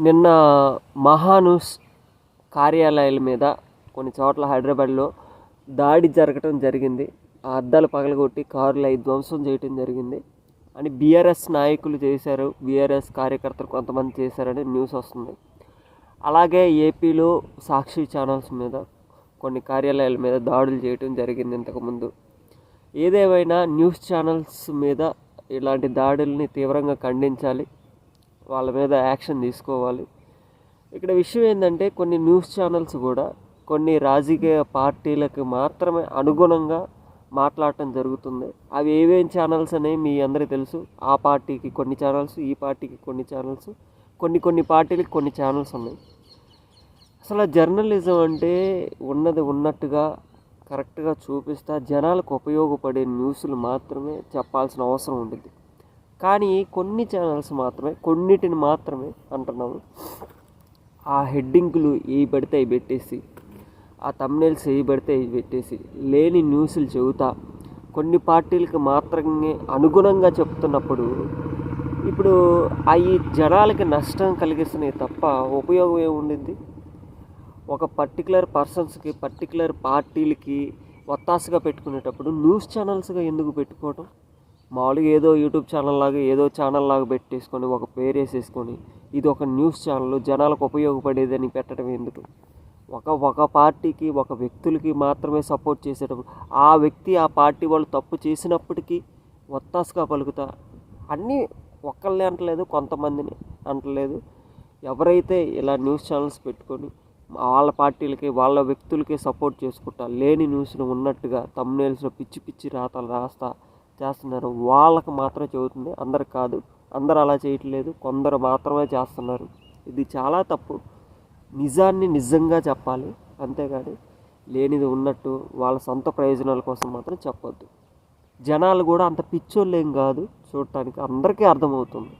నిన్న మహానూస్ కార్యాలయాల మీద కొన్ని చోట్ల హైదరాబాద్లో దాడి జరగటం జరిగింది. ఆ అద్దాలు పగలగొట్టి కార్లు అయి ధ్వంసం చేయటం జరిగింది. అని బీఆర్ఎస్ నాయకులు చేశారు. బీఆర్ఎస్ కార్యకర్తలు కొంతమంది చేశారని న్యూస్ వస్తుంది. అలాగే ఏపీలో సాక్షి ఛానల్స్ మీద కొన్ని కార్యాలయాల మీద దాడులు చేయటం జరిగింది ఇంతకుముందు. ఏదేమైనా న్యూస్ ఛానల్స్ మీద ఇలాంటి దాడుల్ని తీవ్రంగా ఖండించాలి. వాళ్ళ మీద యాక్షన్ తీసుకోవాలి. ఇక్కడ విషయం ఏంటంటే కొన్ని న్యూస్ ఛానల్స్ కూడా కొన్ని రాజకీయ పార్టీలకు మాత్రమే అనుగుణంగా మాట్లాడటం జరుగుతుంది. అవి ఏవేం ఛానల్స్ అనేవి మీ అందరికీ తెలుసు. ఆ పార్టీకి కొన్ని ఛానల్స్ ఈ పార్టీకి కొన్ని ఛానల్స్ కొన్ని కొన్ని పార్టీలకు కొన్ని ఛానల్స్ ఉన్నాయి. అసలు జర్నలిజం అంటే ఉన్నది ఉన్నట్టుగా కరెక్ట్గా చూపిస్తా జనాలకు ఉపయోగపడే న్యూస్లు మాత్రమే చెప్పాల్సిన అవసరం ఉంటుంది. కానీ కొన్ని ఛానల్స్ మాత్రమే కొన్నిటిని మాత్రమే అంటున్నాము. ఆ హెడ్డింగ్లు ఏవి పడితే అవి పెట్టేసి ఆ తమ్నేల్స్ ఏవి పడితే అవి పెట్టేసి లేని న్యూస్లు చెబుతా కొన్ని పార్టీలకు మాత్రమే అనుగుణంగా చెప్తున్నప్పుడు ఇప్పుడు అవి జనాలకి నష్టం కలిగిస్తున్నాయి తప్ప ఉపయోగం ఏముండింది? ఒక పర్టికులర్ పర్సన్స్కి పర్టికులర్ పార్టీలకి ఒత్తాసగా పెట్టుకునేటప్పుడు న్యూస్ ఛానల్స్గా ఎందుకు పెట్టుకోవటం? మామూలుగా ఏదో యూట్యూబ్ ఛానల్ లాగా ఏదో ఛానల్ లాగా పెట్టేసుకొని ఒక పేరు వేసేసుకొని ఇది ఒక న్యూస్ ఛానల్ జనాలకు ఉపయోగపడేదని పెట్టడం ఎందుకు? ఒక ఒక పార్టీకి ఒక వ్యక్తులకి మాత్రమే సపోర్ట్ చేసేటప్పుడు ఆ వ్యక్తి ఆ పార్టీ వాళ్ళు తప్పు చేసినప్పటికీ ఒత్తాసుగా పలుకుతా అన్నీ ఒక్కళ్ళని అంటలేదు కొంతమందిని అంటలేదు. ఎవరైతే ఇలా న్యూస్ ఛానల్స్ పెట్టుకొని వాళ్ళ పార్టీలకి వాళ్ళ వ్యక్తులకి సపోర్ట్ చేసుకుంటా లేని న్యూస్ను ఉన్నట్టుగా తమ్నేల్స్లో పిచ్చి పిచ్చి రాతలు రాస్తా చేస్తున్నారు. వాళ్ళకి మాత్రమే చెబుతుంది అందరికి కాదు. అందరు అలా చేయట్లేదు కొందరు మాత్రమే చేస్తున్నారు. ఇది చాలా తప్పు. నిజాన్ని నిజంగా చెప్పాలి అంతేగాని లేనిది ఉన్నట్టు వాళ్ళ సొంత ప్రయోజనాల కోసం మాత్రం చెప్పొద్దు. జనాలు కూడా అంత పిచ్చోళ్ళు ఏం కాదు చూడటానికి అందరికీ అర్థమవుతుంది.